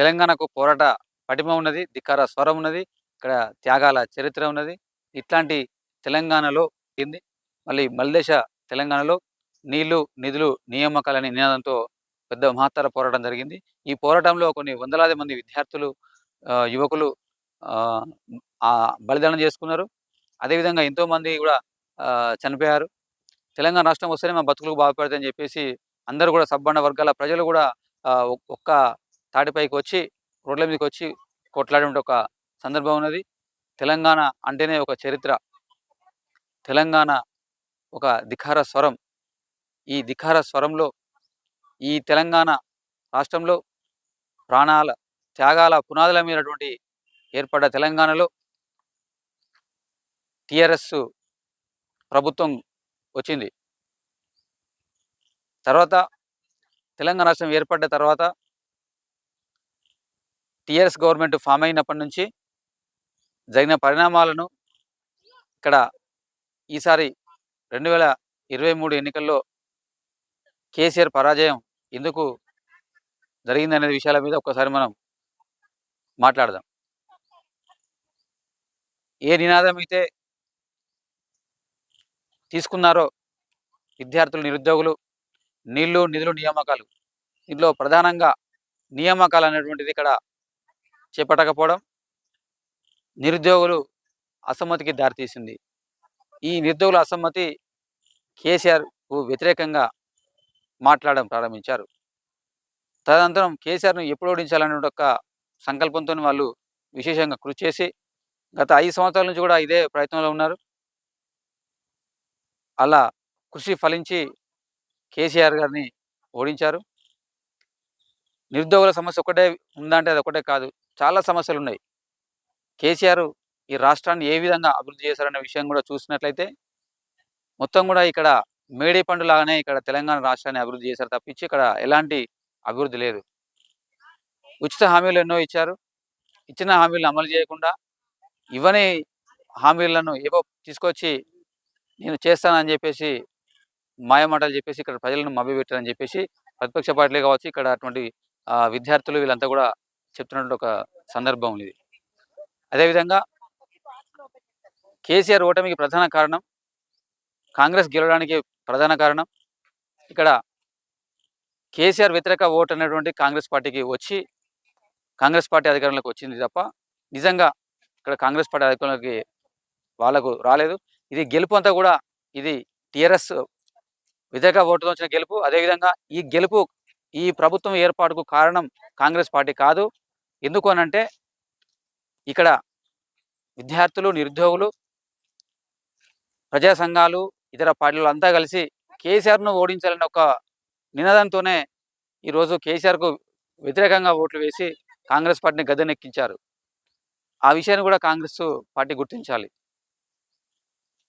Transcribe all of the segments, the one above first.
తెలంగాణకు పోరాట పటిమ ఉన్నది ధిక్కార స్వరం ఉన్నది ఇక్కడ త్యాగాల చరిత్ర ఉన్నది. ఇట్లాంటి తెలంగాణలో ఏంది? మళ్ళీ మల్దేశ తెలంగాణలో నీళ్ళు నిధులు నియామకాలని నినాదంతో పెద్ద మహత్తర పోరాటం జరిగింది. ఈ పోరాటంలో కొన్ని వందలాది మంది విద్యార్థులు యువకులు బలిదానం చేసుకున్నారు. అదేవిధంగా ఎంతోమంది కూడా చనిపోయారు. తెలంగాణ రాష్ట్రం వస్తేనే మా బతుకులకు బాగుపడతాయని చెప్పేసి అందరూ కూడా సబ్బండ వర్గాల ప్రజలు కూడా ఒక్క తాటిపైకి వచ్చి రోడ్ల మీదకి వచ్చి కొట్లాడే ఒక సందర్భం ఉన్నది. తెలంగాణ అంటేనే ఒక చరిత్ర. తెలంగాణ ఒక ధిఖార స్వరం. ఈ ధిఖార స్వరంలో ఈ తెలంగాణ రాష్ట్రంలో ప్రాణాల త్యాగాల పునాదుల మీదటువంటి ఏర్పడ్డ తెలంగాణలో టిఆర్ఎస్ ప్రభుత్వం వచ్చింది. తర్వాత తెలంగాణ రాష్ట్రం ఏర్పడ్డ తర్వాత టిఆర్ఎస్ గవర్నమెంట్ ఫామ్ అయినప్పటి నుంచి జరిగిన పరిణామాలను ఇక్కడ ఈసారి రెండు వేల ఇరవై మూడు ఎన్నికల్లో కేసీఆర్ పరాజయం ఎందుకు జరిగిందనే విషయాల మీద ఒక్కసారి మనం మాట్లాడదాం. ఏ నినాదం అయితే తీసుకున్నారో విద్యార్థులు నిరుద్యోగులు నీళ్ళు నిధులు నియామకాలు ఇందులో ప్రధానంగా నియామకాలు అనేటువంటిది ఇక్కడ చేపట్టకపోవడం నిరుద్యోగులు అసమ్మతికి దారితీసింది. ఈ నిరుద్యోగుల అసమ్మతి కేసీఆర్కు వ్యతిరేకంగా మాట్లాడడం ప్రారంభించారు. తదనంతరం కేసీఆర్ను ఎప్పుడు ఓడించాలనే ఒక సంకల్పంతో వాళ్ళు విశేషంగా కృషి చేసి గత ఐదు సంవత్సరాల నుంచి కూడా ఇదే ప్రయత్నంలో ఉన్నారు. అలా కృషి ఫలించి కేసీఆర్ గారిని ఓడించారు. నిరుద్యోగుల సమస్య ఒకటే ఉందంటే అది ఒకటే కాదు. చాలా సమస్యలు ఉన్నాయి కేసీఆర్ ఈ రాష్ట్రాన్ని ఏ విధంగా అభివృద్ధి చేశారనే విషయం కూడా చూసినట్లయితే మొత్తం కూడా ఇక్కడ మేడే పండు లాగానే ఇక్కడ తెలంగాణ రాష్ట్రాన్ని అభివృద్ధి చేశారు తప్పించి ఇక్కడ ఎలాంటి అభివృద్ధి లేదు. ఉచిత హామీలు ఎన్నో ఇచ్చారు. ఇచ్చిన హామీలను అమలు చేయకుండా ఇవ్వని హామీలను ఏవో తీసుకొచ్చి నేను చేస్తానని చెప్పేసి మాయమాటలు చెప్పేసి ఇక్కడ ప్రజలను మభ్యపెట్టారని చెప్పేసి ప్రతిపక్ష పార్టీలే కావచ్చు ఇక్కడ అటువంటి ఆ, విద్యార్థులు వీళ్ళంతా కూడా చెప్తున్నటువంటి ఒక సందర్భం ఇది. అదేవిధంగా కేసీఆర్ ఓటమికి ప్రధాన కారణం కాంగ్రెస్ గెలవడానికి ప్రధాన కారణం ఇక్కడ కేసీఆర్ వ్యతిరేక ఓటు అనేటువంటి కాంగ్రెస్ పార్టీకి వచ్చి కాంగ్రెస్ పార్టీ అధికారంలోకి వచ్చింది తప్ప నిజంగా ఇక్కడ కాంగ్రెస్ పార్టీ అధికారంలోకి వాళ్ళకు రాలేదు. ఇది గెలుపు అంతా కూడా ఇది టిఆర్ఎస్ వ్యతిరేక ఓటుతో వచ్చిన గెలుపు. అదేవిధంగా ఈ గెలుపు ఈ ప్రభుత్వం ఏర్పాటుకు కారణం కాంగ్రెస్ పార్టీ కాదు. ఎందుకు అనంటే ఇక్కడ విద్యార్థులు నిరుద్యోగులు ప్రజా సంఘాలు ఇతర పార్టీలు అంతా కలిసి కేసీఆర్ను ఓడించాలని ఒక నినాదంతోనే ఈరోజు కేసీఆర్కు వ్యతిరేకంగా ఓట్లు వేసి కాంగ్రెస్ పార్టీని గద్దెనెక్కించారు. ఆ విషయాన్ని కూడా కాంగ్రెస్ పార్టీ గుర్తించాలి.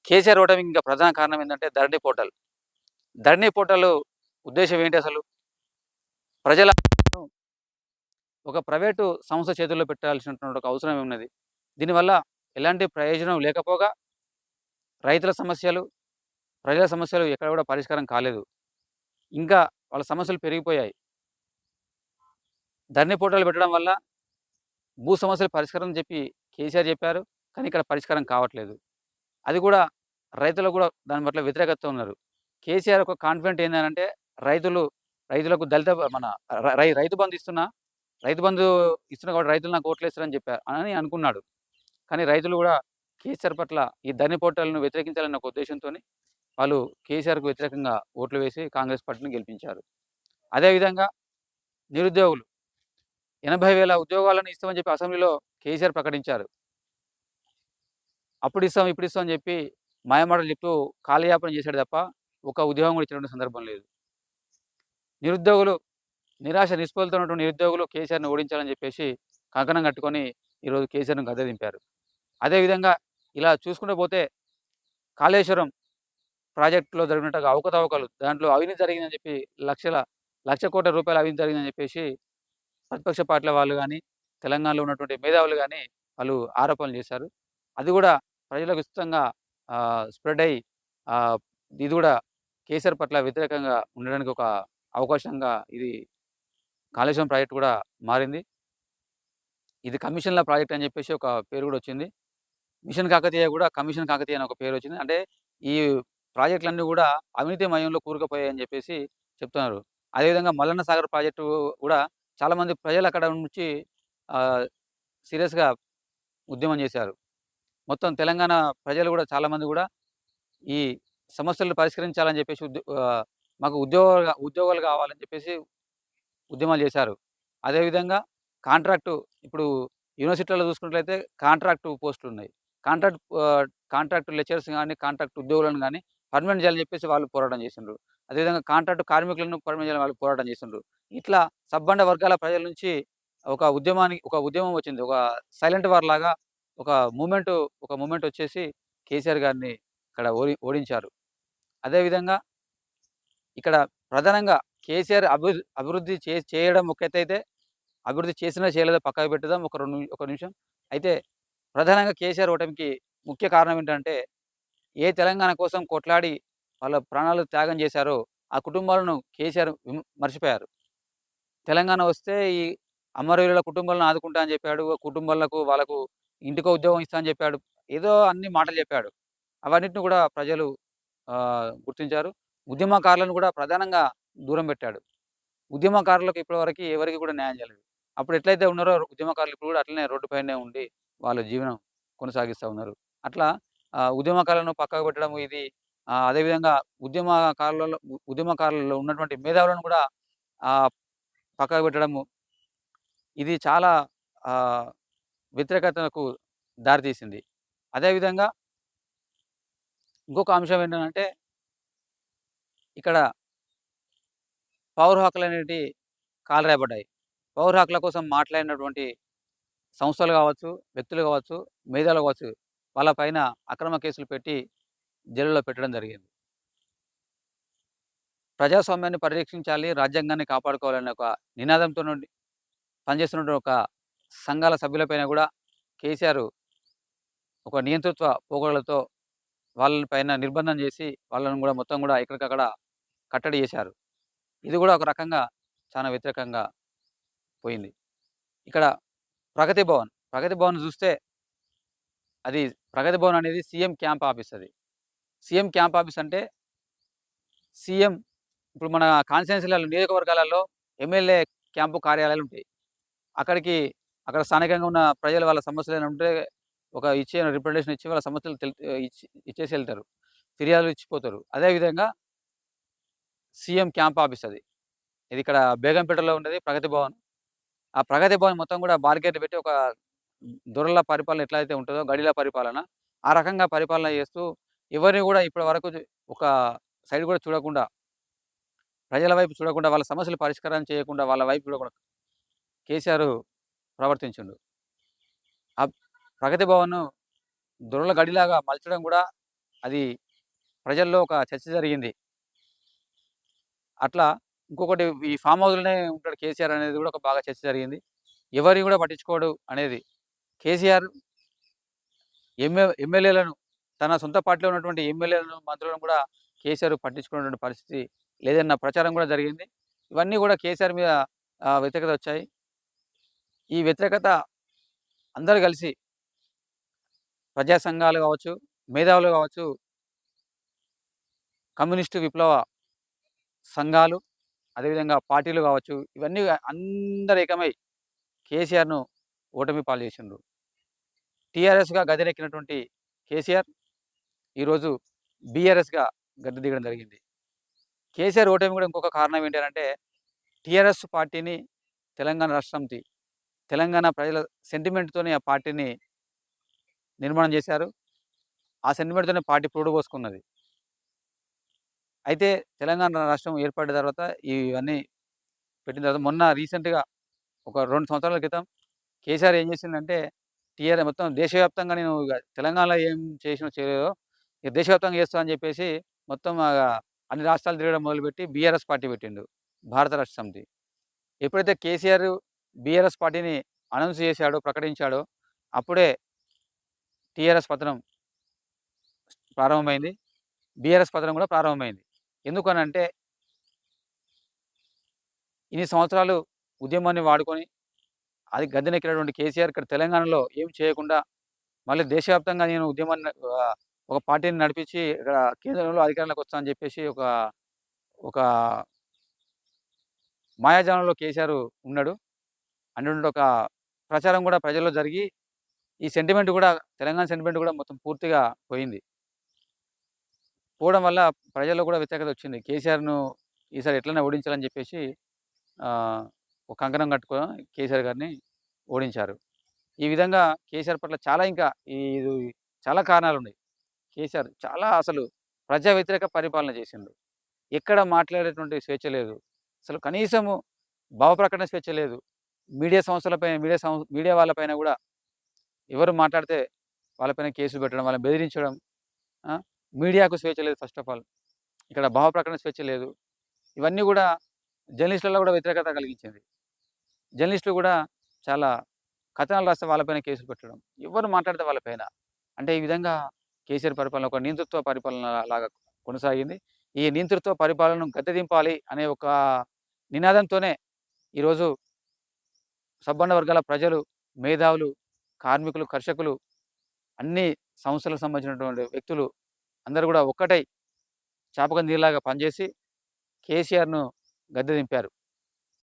కేసీఆర్ ఓటమికి ఇంకా ప్రధాన కారణం ఏంటంటే ధరణి పోర్టల్. ధరణి పోర్టల్ ఉద్దేశం ఏంటి అసలు? ప్రజల ఒక ప్రైవేటు సంస్థ చేతుల్లో పెట్టాల్సినటువంటి ఒక అవసరం ఉన్నది. దీనివల్ల ఎలాంటి ప్రయోజనం లేకపోగా రైతుల సమస్యలు ప్రజల సమస్యలు ఎక్కడ కూడా పరిష్కారం కాలేదు. ఇంకా వాళ్ళ సమస్యలు పెరిగిపోయాయి. ధరణి పోటీలు పెట్టడం వల్ల భూ సమస్యల పరిష్కారం అని చెప్పి కేసీఆర్ చెప్పారు. కానీ ఇక్కడ పరిష్కారం కావట్లేదు. అది కూడా రైతులు కూడా దాని పట్ల వ్యతిరేకత ఉన్నారు. కేసీఆర్ ఒక కాన్ఫిడెంట్ ఏంటంటే రైతులు రైతులకు దళిత మన రై రైతు బంధు ఇస్తున్నా రైతు బంధు ఇస్తున్నా కాబట్టి రైతులు నాకు ఓట్లు వేస్తారని చెప్పారు అని అనుకున్నాడు. కానీ రైతులు కూడా కేసీఆర్ పట్ల ఈ ధని పోర్టల్ను వ్యతిరేకించాలన్న ఒక ఉద్దేశంతో వాళ్ళు కేసీఆర్కు వ్యతిరేకంగా ఓట్లు వేసి కాంగ్రెస్ పార్టీని గెలిపించారు. అదేవిధంగా నిరుద్యోగులు ఎనభై వేల ఉద్యోగాలను ఇస్తామని చెప్పి అసెంబ్లీలో కేసీఆర్ ప్రకటించారు. అప్పుడు ఇస్తాం ఇప్పుడు ఇస్తాం అని చెప్పి మాయమాటలు చెప్తూ కాలయాపన చేశాడు తప్ప ఒక ఉద్యోగం కూడా ఇచ్చినటువంటి సందర్భం లేదు. నిరుద్యోగులు నిరాశ నిస్పృహలతో ఉన్నటువంటి నిరుద్యోగులు కేసీఆర్ని ఓడించాలని చెప్పేసి కంకణం కట్టుకొని ఈరోజు కేసీఆర్ను గద్దె దింపారు. అదేవిధంగా ఇలా చూసుకుంటూ పోతే కాళేశ్వరం ప్రాజెక్టులో జరిగినట్టుగా అవకతవకలు దాంట్లో అవినీతి జరిగిందని చెప్పి లక్షల లక్ష కోట్ల రూపాయల అవినీతి జరిగిందని చెప్పేసి ప్రతిపక్ష పార్టీల వాళ్ళు కానీ తెలంగాణలో ఉన్నటువంటి మేధావులు కానీ వాళ్ళు ఆరోపణలు చేశారు. అది కూడా ప్రజలకు విస్తృతంగా స్ప్రెడ్ అయ్యి ఇది కూడా కేసీఆర్ పట్ల వ్యతిరేకంగా ఉండడానికి ఒక అవకాశంగా ఇది కాళేశ్వరం ప్రాజెక్ట్ కూడా మారింది. ఇది కమిషన్ల ప్రాజెక్ట్ అని చెప్పేసి ఒక పేరు కూడా వచ్చింది. మిషన్ కాకతీయ కూడా కమిషన్ కాకతీయ అని ఒక పేరు వచ్చింది. అంటే ఈ ప్రాజెక్టులన్నీ కూడా అవినీతి మయంలో కూరుకుపోయాయని చెప్పేసి చెప్తున్నారు. అదేవిధంగా మల్లన్న సాగర్ ప్రాజెక్టు కూడా చాలామంది ప్రజలు అక్కడ నుంచి సీరియస్గా ఉద్యమం చేశారు. మొత్తం తెలంగాణ ప్రజలు కూడా చాలామంది కూడా ఈ సమస్యలు పరిష్కరించాలని చెప్పేసి ఉద్యో మాకు ఉద్యోగ ఉద్యోగాలు కావాలని చెప్పేసి ఉద్యమాలు చేశారు. అదేవిధంగా కాంట్రాక్టు ఇప్పుడు యూనివర్సిటీలలో చూసుకున్నట్లయితే కాంట్రాక్టు పోస్టులు ఉన్నాయి. కాంట్రాక్ట్ కాంట్రాక్ట్ లెక్చర్స్ కానీ కాంట్రాక్ట్ ఉద్యోగులను కానీ పర్మనెంట్ చేయాలని చెప్పేసి వాళ్ళు పోరాటం చేసిండ్రు. అదేవిధంగా కాంట్రాక్ట్ కార్మికులను పర్మనెంట్ చేయాలని వాళ్ళు పోరాటం చేసిండ్రు. ఇట్లా సబ్బండ వర్గాల ప్రజల నుంచి ఒక ఉద్యమానికి ఒక ఉద్యమం వచ్చింది. ఒక సైలెంట్ వార్ లాగా ఒక మూమెంట్ ఒక మూమెంట్ వచ్చేసి కేసీఆర్ గారిని ఇక్కడ ఓడి ఓడించారు. అదేవిధంగా ఇక్కడ ప్రధానంగా కేసీఆర్ అభివృద్ధి అభివృద్ధి చే చేయడం ఒక అభివృద్ధి చేసినా చేయలేదో పక్కకు పెట్టుదాం ఒక రెండు ఒక నిమిషం. అయితే ప్రధానంగా కేసీఆర్ ఓటమికి ముఖ్య కారణం ఏంటంటే ఏ తెలంగాణ కోసం కొట్లాడి వాళ్ళ ప్రాణాలు త్యాగం చేశారో ఆ కుటుంబాలను కేసీఆర్ మర్చిపోయారు. తెలంగాణ వస్తే ఈ అమరవీరుల కుటుంబాలను ఆదుకుంటా అని చెప్పాడు కుటుంబాలకు వాళ్ళకు ఇంటికో ఉద్యోగం ఇస్తా అని చెప్పాడు ఏదో అన్ని మాటలు చెప్పాడు. అవన్నిటిని కూడా ప్రజలు గుర్తించారు. ఉద్యమకారులను కూడా ప్రధానంగా దూరం పెట్టాడు. ఉద్యమకారులకు ఇప్పటివరకు ఎవరికి కూడా న్యాయం చేయలేదు అప్పుడు ఎట్లయితే ఉన్నారో ఉద్యమకారులు ఇప్పుడు కూడా అట్లనే రోడ్డుపైనే ఉండి వాళ్ళ జీవనం కొనసాగిస్తూ ఉన్నారు. అట్లా ఉద్యమకారులను పక్కకు పెట్టడం ఇది అదేవిధంగా ఉద్యమకారులలో ఉద్యమకారులలో ఉన్నటువంటి మేధావులను కూడా ఆ, పక్కకు పెట్టడము ఇది చాలా ఆ, వ్యతిరేకతకు దారితీసింది. అదేవిధంగా ఇంకొక అంశం ఏంటంటే ఇక్కడ పవర్ హక్కులు అనేటి కాలరాయబడ్డాయి పవర్ హక్కుల కోసం మాట్లాడినటువంటి సంస్థలు కావచ్చు వ్యక్తులు కావచ్చు మేధాలు కావచ్చు వాళ్ళపైన అక్రమ కేసులు పెట్టి జైలులో పెట్టడం జరిగింది. ప్రజాస్వామ్యాన్ని పరిరక్షించాలి రాజ్యాంగాన్ని కాపాడుకోవాలనే ఒక నినాదంతో నుండి పనిచేస్తున్న ఒక సంఘాల సభ్యులపైన కూడా కేసీఆర్ ఒక నియంతృత్వ పోగొడలతో వాళ్ళపైన నిర్బంధం చేసి వాళ్ళను కూడా మొత్తం కూడా ఎక్కడికక్కడ కట్టడి చేశారు. ఇది కూడా ఒక రకంగా చాలా వ్యతిరేకంగా పోయింది. ఇక్కడ ప్రగతి భవన్ ప్రగతి భవన్ చూస్తే అది ప్రగతి భవన్ అనేది సీఎం క్యాంప్ ఆఫీస్ అది. సీఎం క్యాంప్ ఆఫీస్ అంటే సీఎం ఇప్పుడు మన కాన్స్టిట్యున్సీలలో నియోజకవర్గాలలో ఎమ్మెల్యే క్యాంపు కార్యాలయాలు ఉంటాయి. అక్కడికి అక్కడ స్థానికంగా ఉన్న ప్రజలు వాళ్ళ సమస్యలు ఏమైనా ఉంటే ఒక ఇచ్చే రిప్రజెంటేషన్ ఇచ్చి వాళ్ళ సమస్యలు ఇచ్చేసి వెళ్తారు. ఫిర్యాదులు ఇచ్చిపోతారు. అదేవిధంగా సీఎం క్యాంప్ ఆఫీస్ అది. ఇది ఇక్కడ బేగంపేటలో ఉండేది ప్రగతి భవన్. ఆ ప్రగతి భవన్ మొత్తం కూడా బార్గెట్ పెట్టి ఒక దొరల పరిపాలన ఎట్లయితే ఉంటుందో గడిల పరిపాలన ఆ రకంగా పరిపాలన చేస్తూ ఎవరిని కూడా ఇప్పటి వరకు ఒక సైడ్ కూడా చూడకుండా ప్రజల వైపు చూడకుండా వాళ్ళ సమస్యలు పరిష్కారం చేయకుండా వాళ్ళ వైపు చూడకుండా కేసీఆర్ ప్రవర్తించిండు. ప్రగతి భవన్ దొరల గడిలాగా మలచడం కూడా అది ప్రజల్లో ఒక చర్చ జరిగింది. అట్లా ఇంకొకటి ఈ ఫామ్ హౌస్లోనే ఉంటాడు కేసీఆర్ అనేది కూడా ఒక బాగా చర్చ జరిగింది. ఎవరిని కూడా పట్టించుకోడు అనేది. కేసీఆర్ ఎంఏ ఎమ్మెల్యేలను తన సొంత పార్టీలో ఉన్నటువంటి ఎమ్మెల్యేలను మంత్రులను కూడా కేసీఆర్ పట్టించుకున్నటువంటి పరిస్థితి లేదన్న ప్రచారం కూడా జరిగింది. ఇవన్నీ కూడా కేసీఆర్ మీద వ్యతిరేకత వచ్చాయి. ఈ వ్యతిరేకత అందరూ కలిసి ప్రజా సంఘాలు కావచ్చు మేధావులు కావచ్చు కమ్యూనిస్టు విప్లవ సంఘాలు అదేవిధంగా పార్టీలు కావచ్చు ఇవన్నీ అందరు ఏకమై కేసీఆర్ను ఓటమి పాలు చేసిండ్రు. టీఆర్ఎస్గా గదిరెక్కినటువంటి కేసీఆర్ ఈరోజు బీఆర్ఎస్గా గద్దె దిగడం జరిగింది. కేసీఆర్ ఓటమి కూడా ఇంకొక కారణం ఏంటంటే టీఆర్ఎస్ పార్టీని తెలంగాణ రాష్ట్ర తెలంగాణ ప్రజల సెంటిమెంట్తోనే ఆ పార్టీని నిర్మాణం చేశారు. ఆ సెంటిమెంట్తోనే పార్టీ పురుడు పోసుకున్నది. అయితే తెలంగాణ రాష్ట్రం ఏర్పడిన తర్వాత ఇవన్నీ పెట్టిన తర్వాత మొన్న రీసెంట్గా ఒక రెండు సంవత్సరాల క్రితం కేసీఆర్ ఏం చేసిందంటే టీఆర్ఏ మొత్తం దేశవ్యాప్తంగా నేను తెలంగాణలో ఏం చేసినా చేయలేదో ఇక దేశవ్యాప్తంగా చేస్తా అని చెప్పేసి మొత్తం అన్ని రాష్ట్రాలు తిరగడం మొదలుపెట్టి బీఆర్ఎస్ పార్టీ పెట్టిండు భారత రాష్ట్ర సమితి. ఎప్పుడైతే కేసీఆర్ బీఆర్ఎస్ పార్టీని అనౌన్స్ చేశాడో ప్రకటించాడో అప్పుడే టీఆర్ఎస్ పతనం ప్రారంభమైంది బీఆర్ఎస్ పతనం కూడా ప్రారంభమైంది ఎందుకనంటే ఇన్ని సంవత్సరాలు ఉద్యమాన్ని వాడుకొని అది గద్దెనెక్కినటువంటి కేసీఆర్ ఇక్కడ తెలంగాణలో ఏం చేయకుండా మళ్ళీ దేశవ్యాప్తంగా నేను ఉద్యమాన్ని ఒక పార్టీని నడిపించి ఇక్కడ కేంద్రంలో అధికారంలోకి వస్తానని చెప్పేసి ఒక ఒక మాయాజాలంలో కేసీఆర్ ఉన్నాడు. అటువంటి ఒక ప్రచారం కూడా ప్రజల్లో జరిగి, ఈ సెంటిమెంట్ కూడా తెలంగాణ సెంటిమెంట్ కూడా మొత్తం పూర్తిగా పోయింది. పోవడం వల్ల ప్రజల్లో కూడా వ్యతిరేకత వచ్చింది. కేసీఆర్‌ను ఈసారి ఎట్లనే ఓడించాలని చెప్పేసి ఒక కంకణం కట్టుకొని కేసీఆర్ గారిని ఓడించారు. ఈ విధంగా కేసీఆర్ పట్ల చాలా ఇంకా ఈ ఇది చాలా కారణాలున్నాయి. కేసీఆర్ చాలా అసలు ప్రజా వ్యతిరేక పరిపాలన చేసిండు. ఎక్కడ మాట్లాడేటువంటి స్వేచ్ఛ లేదు. అసలు కనీసము భావప్రకటన స్వేచ్ఛ లేదు. మీడియా సంస్థలపైన మీడియా సం మీడియా వాళ్ళపైన కూడా ఎవరు మాట్లాడితే వాళ్ళపైన కేసులు పెట్టడం, వాళ్ళని బెదిరించడం. మీడియాకు స్వేచ్ఛ లేదు ఫస్ట్ ఆఫ్ ఆల్. ఇక్కడ భావ ప్రకటన స్వేచ్ఛ లేదు. ఇవన్నీ కూడా జర్నలిస్టులలో కూడా వ్యతిరేకత కలిగించింది. జర్నలిస్టులు కూడా చాలా కథనాలు రాస్తే వాళ్ళపైన కేసులు పెట్టడం. ఎవరు మాట్లాడితే వాళ్ళపైన. అంటే ఈ విధంగా కేసీఆర్ పరిపాలన ఒక నియంతృత్వ పరిపాలన లాగా కొనసాగింది. ఈ నియంతృత్వ పరిపాలనను గద్దెదింపాలి అనే ఒక నినాదంతోనే ఈరోజు సబ్బండ వర్గాల ప్రజలు, మేధావులు, కార్మికులు, కర్షకులు అన్ని సంస్థలకు సంబంధించినటువంటి వ్యక్తులు అందరూ కూడా ఒక్కటై చాపక నీరులాగా పనిచేసి కేసీఆర్‌ను గద్దె దింపారు.